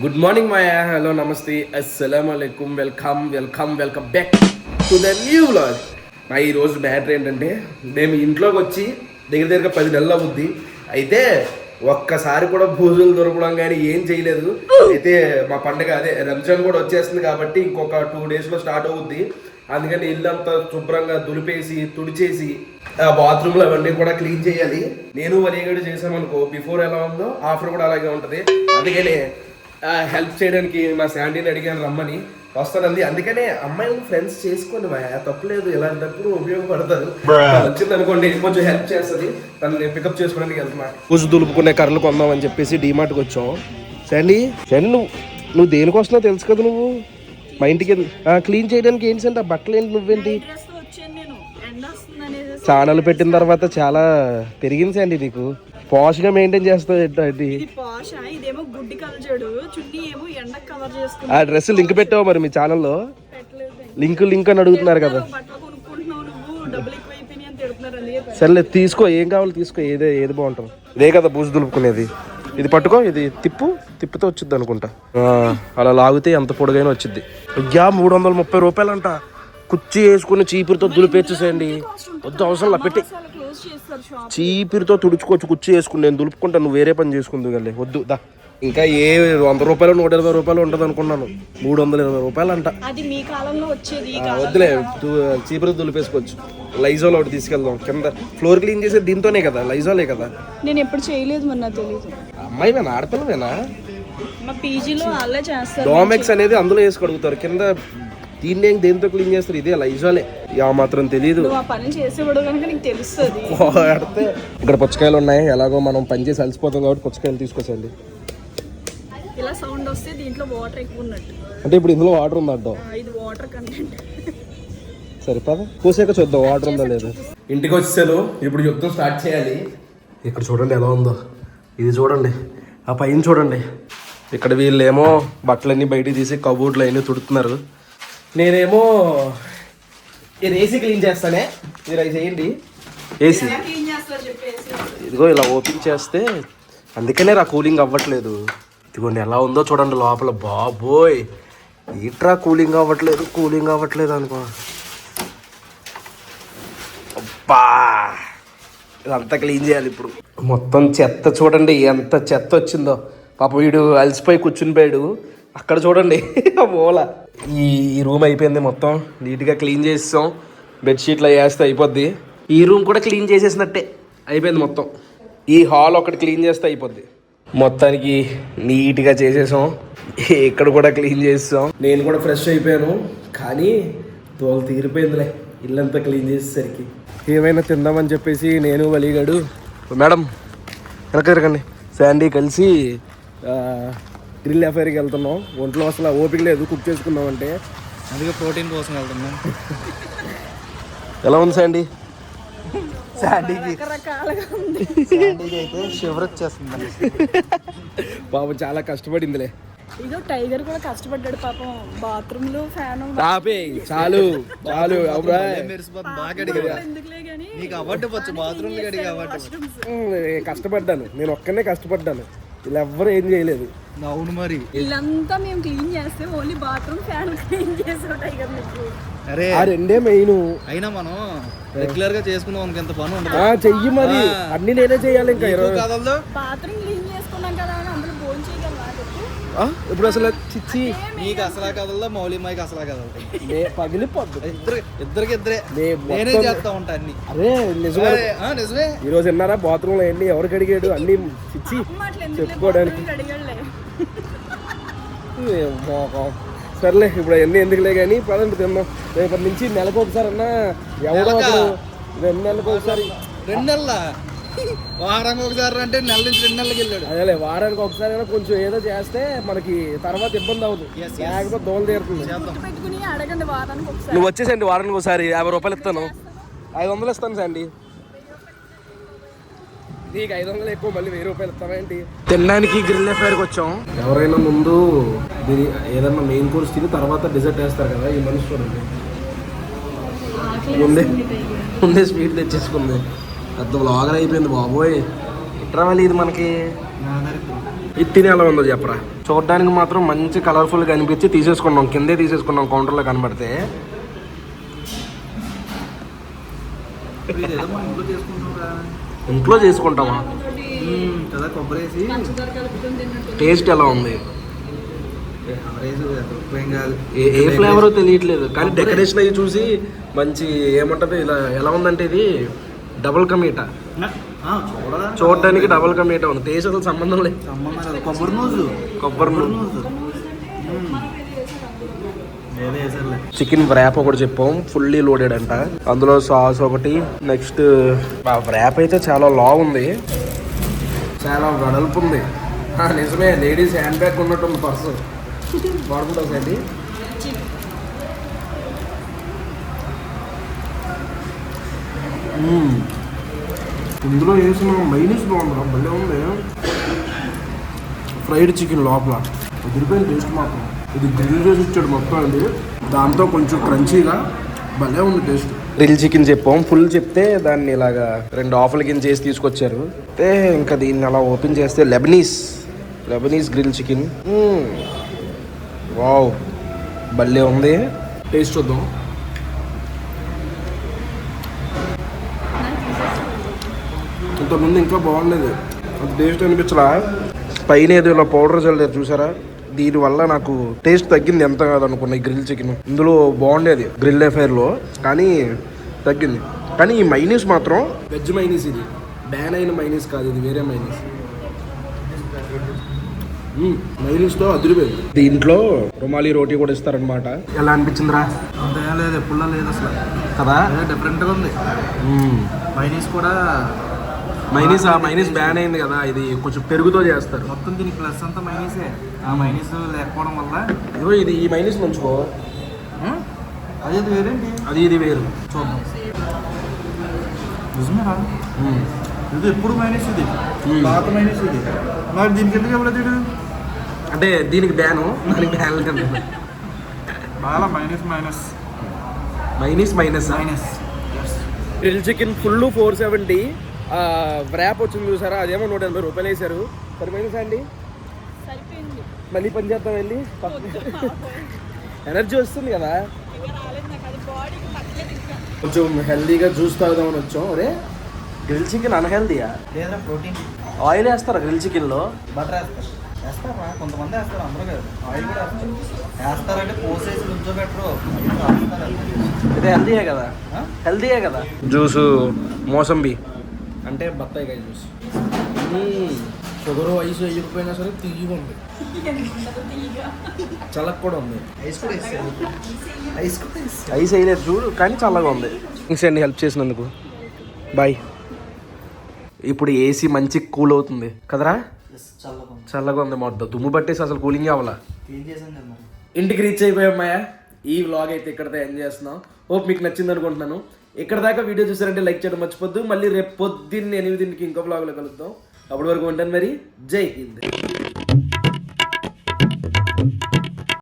Good morning మాయా hello నమస్తే అస్సలం అలైకుమ్ welcome welcome welcome back to the new vlog మా ఈ రోజు మ్యాటర్ ఏంటంటే మేము ఇంట్లోకి వచ్చి దగ్గర దగ్గర పది నెలలు అవుద్ది. అయితే ఒక్కసారి కూడా భోజనం దొరకడం కానీ ఏం చేయలేదు. అయితే మా పండుగ అదే రంజాన్ కూడా వచ్చేస్తుంది కాబట్టి ఇంకొక టూ డేస్లో స్టార్ట్ అవుద్ది. అందుకని ఇల్లంతా శుభ్రంగా దులిపేసి తుడిచేసి బాత్రూమ్లు బాత్రూమ్లో అవన్నీ కూడా క్లీన్ చేయాలి. నేను వలిగడు చేసామనుకో బిఫోర్ ఎలా ఉందో ఆఫ్టర్ కూడా అలాగే ఉంటుంది. అందుకనే హెల్ప్ చేయడానికి మా శాండీని అడిగాను రమ్మని. వస్తానంది. అందుకనే అమ్మాయిలు ఫ్రెండ్స్ చేసుకోండి మా తప్పులేదు ఇలాంటప్పుడు ఉపయోగపడతారు. వచ్చింది అనుకోండి కొంచెం హెల్ప్ చేస్తుంది. తనని పికప్ చేసుకోవడానికి వెళ్తున్నా. పూజ దులుపుకునే కర్రలు కొందామని చెప్పేసి డిమార్ట్కి వచ్చాం. శాండీ శాండీ నువ్వు నువ్వు దేనికోసమో తెలుసు కదా నువ్వు? మా ఇంటికి క్లీన్ చేయడానికి ఏంటి అంటే ఆ బట్టలు ఏంటి నువ్వేంటి? ఛానల్ పెట్టిన తర్వాత చాలా పెరిగింది అండి నీకు. పాష్గా మెయింటైన్ చేస్తావు ఏంటి ఇది పాష ఇదేమో గుడ్డి కలజోడు చున్నీ ఏమో ఎండ కవర్ ఆ డ్రెస్ లింక్ పెట్టావు మరి మీ ఛానల్లో? లింక్ లింక్ అని అడుగుతున్నారు కదా. సర్లే తీసుకో ఏం కావాలి తీసుకో ఏదే ఏది బాగుంటుంది. ఇదే కదా బూజు దులుపుకునేది. ఇది పట్టుకో ఇది తిప్పు తిప్పితే వచ్చింది అనుకుంటా. అలా లాగితే ఎంత పొడుగైనా వచ్చింది అయ్యా మూడు వందల ముప్పై రూపాయలంట. కుర్చీ వేసుకుని చీపురుతో దులిపేచ్చేసేయండి వద్దు అవసరం పెట్టి. చీపిరితో తుడుచుకోవచ్చు కుర్చీ వేసుకుని నేను దులుపుకుంటా నువ్వు వేరే పని చేసుకుందు కానీ వద్దు దా. ఇంకా ఏ వంద రూపాయలు నూట ఇరవై రూపాయలు ఉంటుంది అనుకున్నాను. మూడు వందల ఇరవై రూపాయలు అంట అది మీ కాలంలో వచ్చేది కాలం వద్దులే చీపురు దులిపేసుకోవచ్చు. లైజాల్ ఒకటి తీసుకెళ్దాం. కింద ఫ్లోర్ క్లీన్ చేసేది దీంతోనే కదా లైజాలే కదా. నేను ఎప్పుడు చేయలేదు తెలియదు అమ్మాయివేనా ఆడపిల్లవేనా? మా పీజీలో వాళ్ళే చేస్తారు. డోమెక్స్ అనేది అందులో వేసి కడుగుతారు కింద దీన్ని ఏం దేంతో క్లీన్ చేస్తారు? ఇదే లైజాలే యా మాత్రం తెలియదు నువ్వు ఆ పని చేసేవాడు కనుక నీకు తెలుస్తుంది. వాడితే ఇక్కడ పుచ్చకాయలు ఉన్నాయి ఎలాగో మనం పని చేసి అలసిపోతాం కాబట్టి పుచ్చకాయలు తీసుకొచ్చండి. ఇలా సౌండ్ వస్తే దీంట్లో వాటర్ ఎక్కువ ఉన్నట్టు. అంటే ఇప్పుడు ఇందులో వాటర్ ఉందంట ఇది వాటర్ కంటెంట్ సరిపదా? పూసాక చూద్దాం వాటర్ ఉందా లేదా? ఇంటికి వచ్చేసాను. ఇప్పుడు యుద్ధం స్టార్ట్ చేయాలి. ఇక్కడ చూడండి ఎలా ఉందో. ఇది చూడండి. ఆ పైన చూడండి. ఇక్కడ వీళ్ళేమో బట్టలన్నీ బయటికి తీసి కబోర్డ్లు అన్నీ తుడుతున్నారు. నేనేమో ఇది ఏసీ క్లీన్ చేస్తానే. మీరు అవి చేయండి. ఏసీ ఇదిగో ఇలా ఓపెన్ చేస్తే అందుకనే రా కూలింగ్ అవ్వట్లేదు. ఇదిగోండి ఎలా ఉందో చూడండి లోపల. బాబోయ్! ఈట్రా కూలింగ్ అవ్వట్లేదు కూలింగ్ అవ్వట్లేదు అనుకో. అబ్బా! ఇదంతా క్లీన్ చేయాలి ఇప్పుడు. మొత్తం చెత్త చూడండి ఎంత చెత్త వచ్చిందో. పాప వీడు అలసిపోయి కూర్చుని పోయాడు. అక్కడ చూడండి ఆ మూల. ఈ ఈ రూమ్ అయిపోయింది మొత్తం. నీట్గా క్లీన్ చేసాం బెడ్షీట్లు అవి వేస్తే అయిపోద్ది. ఈ రూమ్ కూడా క్లీన్ చేసేసినట్టే. అయిపోయింది మొత్తం. ఈ హాల్ ఒకటి క్లీన్ చేస్తే అయిపోద్ది. మొత్తానికి నీట్గా చేసేసాం. ఇక్కడ కూడా క్లీన్ చేసాం నేను కూడా ఫ్రెష్ అయిపోయాను. కానీ తోలు తీరిపోయిందిలే. ఇల్లంతా క్లీన్ చేసేసరికి. ఏమైనా తిందామని చెప్పేసి నేను వలిగాడు. మేడం వెనక తిరగండి. శాండీ కలిసి గ్రిల్ అఫైర్కి వెళ్తున్నాం. ఒంట్లో అసలు ఓపిక లేదు కుక్ చేసుకుందాం అంటే. అందుకే ప్రోటీన్ కోసం వెళ్తున్నాం. ఎలా ఉంది శాండీ? శాండీకి. అయితే షివర్ వచ్చేస్తుంది. పాపం చాలా కష్టపడిందిలే. ఇదో టైగర్ కూడా కష్టపడ్డాడు పాపం. బాత్రూమ్లో ఫ్యాన్ ఆపే చాలు చాలు గానీ నీకు వచ్చు బాత్రూమ్ కష్టపడ్డాను. నేను ఒక్కనే కష్టపడ్డాను. వీళ్ళు ఎవ్వరు ఏం చేయలేదు. అవును మరి. ఇల్లంతా మేము క్లీన్ చేస్తే ఓన్లీ బాత్రూమ్ ఫ్యాన్ క్లీన్ చేసావు టైగర్ నీకు అరే ఆ రెండే మెయిన్. అయినా మనం రెగ్యులర్గా చేసుకున్నాం ఎంత పని ఉండదు. ఆ చెయ్యి మరి. అన్ని నేనే చేయాలి ఇంకా ఇరవై. బాత్రూమ్ క్లీన్ చేసుకున్నాం కదా అని అందులో భోజనం చేయగలవా చెప్పు ఆ? ఇప్పుడు అసలు చిచ్చి. నీకు అసలా కదలదా? మౌలి మైకి అసలా కదలదు. నే పగిలిపోద్దు. ఇద్దరు ఇద్దరికి ఇద్దరే. నేనే చేస్తా ఉంటా అన్ని. అరే నిజమే. నిజమే. ఈ రోజు విన్నారా? బాత్రూమ్లో ఎన్ని ఎవరికి అడిగాడు? అన్ని చిచ్చి. చెప్పుకోవడానికి. సర్లే ఇప్పుడు అవన్నీ ఎందుకులే కానీ పదండి తిందాం. రేపటి నుంచి నెలకు ఒకసారి అన్నా ఎవడో రెండు నెలలకు ఒకసారి. రెండు నెలల? వారానికి ఒకసారి అంటే నెల నుంచి రెండు నెలలకి వెళ్ళాడు. అదేలే వారానికి ఒకసారి అయినా కొంచెం ఏదో చేస్తే మనకి తర్వాత ఇబ్బంది అవుతుంది yes. లేకపోతే దోలు తీరుతుంది. చేద్దాం. పెట్టుకుని అడగండి వారానికి ఒకసారి. నువ్వు వచ్చేసండి వారానికి ఒకసారి యాభై రూపాయలు ఇస్తాను. ఐదు వందలు ఇస్తాను సండి నీకు ఐదు వందలు ఎక్కువ మళ్ళీ వెయ్యి రూపాయలు ఇస్తామేంటి తినడానికి గ్రిల్ ఎఫైర్కి వచ్చాం. ఎవరైనా ముందు బిర్యా ఏదన్నా మెయిన్ కోర్స్ తిని తర్వాత డిజర్ట్ వేస్తారు కదా ఈ మనిషి చూడండి. ముందే ముందే స్వీట్ తెచ్చేసుకుంది. పెద్ద వ్లాగర్ అయిపోయింది బాబోయ్. ఇట్రా మళ్ళీ ఇది మనకి? ఇది తినే ఎలా ఉందో చెప్పరా? చూడడానికి మాత్రం మంచి కలర్ఫుల్గా అనిపించి తీసేసుకున్నాం. కిందే తీసేసుకున్నాం కౌంటర్లో కనబడితే. ఇంట్లో చేసుకుంటామా? టేస్ట్ ఎలా ఉంది? ఏ ఫ్లేవరో తెలియట్లేదు కానీ డెకరేషన్ అయ్యి చూసి మంచి ఏమంటది ఇలా ఎలా ఉందంటే ఇది? డబుల్ కమీటా చూడడానికి డబుల్ కమీటా ఉంది. టేస్ట్ అసలు సంబంధం లేదు. కొబ్బరి నూజు. కొబ్బరి. నూజు. చికెన్ వ్రాప్ ఒకటి చెప్పాం. ఫుల్లీ లోడెడ్ అంట. అందులో సాస్ ఒకటి. నెక్స్ట్ వ్రాప్ అయితే చాలా లా ఉంది. చాలా వెడల్పు ఉంది. నిజమే లేడీస్ హ్యాండ్ బ్యాగ్ ఉన్నట్టు ఉంది పర్సు వాడుకుంటాం ఇందులో వేసిన మైనీస్ బాగుంది భలే ఉంది. ఫ్రైడ్ చికెన్ లోపల. ఎదిరిపోయిన టేస్ట్ మాత్రం. ఇది గ్రిల్ చేసి ఇచ్చాడు మొత్తం అండి. దాంతో కొంచెం క్రంచీగా భలే ఉంది టేస్ట్ గ్రిల్ చికెన్ చెప్పాం. ఫుల్ చెప్తే దాన్ని ఇలాగా రెండు ఆఫ్ల కింద చేసి తీసుకొచ్చారు. అయితే ఇంకా దీన్ని అలా ఓపెన్ చేస్తే Lebanese Lebanese grill chicken wow భలే ఉంది. టేస్ట్ చూద్దాం. ఇంతకుముందు ఇంకా బాగుండేది. అంత టేస్ట్ అనిపించలా? పైన ఏదో ఇలా పౌడర్ చల్లారు చూసారా? దీనివల్ల నాకు టేస్ట్ తగ్గింది ఎంత కాదనుకున్నా ఈ గ్రిల్ చికెన్. ఇందులో బాగుండేది గ్రిల్లో కానీ తగ్గింది. కానీ ఈ మైనీస్ మాత్రం వెజ్ మైనీస్ ఇది. బ్యాన్ అయిన మైనీస్ కాదు ఇది వేరే మైనీస్. మైనీస్తో అదిరిపోయింది. దీంట్లో రుమాలి రోటీ కూడా ఇస్తారనమాట ఎలా అనిపించిందిరా? అంతగా లేదు ఎప్పుడులా లేదు అసలు. కదా? డిఫరెంట్గా ఉంది. మైనీస్ కూడా మైనీస్ ఆ మైనీస్ బ్యాన్ అయింది కదా ఇది కొంచెం పెరుగుతో చేస్తారు. మొత్తం దీనికి ప్లస్ అంతా మైనీసే. ఆ మైనీస్ లేకపోవడం వల్ల ఇదిగో ఇది ఈ మైనీస్ ఉంచుకో? అదే ఇది వేరేంటి? అది ఇది వేరు. చూద్దాం. నిజమేరా ఇది ఎప్పుడు మైనస్ ఇది. పాత మైనస్ ఇది. మరి దీనికి ఎందుకు ఇవ్వలేదు? అంటే దీనికి బ్యాను దానికి బ్యాన్ లేదు. బాగా mayonnaise mayonnaise. Mayonnaise mayonnaise mayonnaise. Grill chicken full four seventy wrap వచ్చింది చూసారా? అదేమో నూట ఎనభై రూపాయలు వేశారు. సరిపోయింది అండి సరిపోయింది. మళ్ళీ పని చేద్దాం వెళ్ళి. ఎనర్జీ వస్తుంది కదా. కొంచెం హెల్దీగా జ్యూస్ తాగుదామని వచ్చాం. అరే గ్రిల్ చికెన్ అన్హెల్దీయా లేదా ప్రోటీన్ ఆయిల్ వేస్తారా గ్రిల్ చికెన్లో బటర్ వేస్తారు. వేస్తారా కొంతమంది వేస్తారు అందరూ కాదు. ఆయిల్ కూడా వేస్తారు. వేస్తారంటే పోసేసి నుంచోబెట్టరు ఇది హెల్దీయే కదా? హెల్దీయే కదా? జ్యూసు మోసంబి. అంటే బత్తాయికాయ జ్యూస్ షుగర్ ఐస్ వేయకపోయినా సరే తీయగా ఉంది. చల్లగా కూడా ఉంది. ఐస్ కూడా ఐస్ కూడా ఐస్ వేయలేదు చూడు కానీ చల్లగా ఉంది. థ్యాంక్స్ అండి హెల్ప్ చేసినందుకు. బాయ్ ఇప్పుడు ఏసీ మంచి కూల్ అవుతుంది. కదరా? చల్లగా చల్లగా ఉంది మొత్తం దుమ్ము పట్టేసి అసలు కూలింగ్ అవ్వాలా? ఇంటికి రీచ్ అయిపోయామయ్యా ఈ వ్లాగ్ అయితే ఇక్కడతో ఎండ్ చేస్తున్నాం. హోప్ మీకు నచ్చింది అనుకుంటున్నాను. ఇక్కడ దాకా వీడియో చూసారంటే లైక్ చేయడం మర్చిపోద్దు. మళ్ళీ రేపు పొద్దున్న ఎనిమిదింటికి ఇంకో బ్లాగ్లో కలుద్దాం. అప్పటి వరకు ఉంటాను మరి. జై హింద్.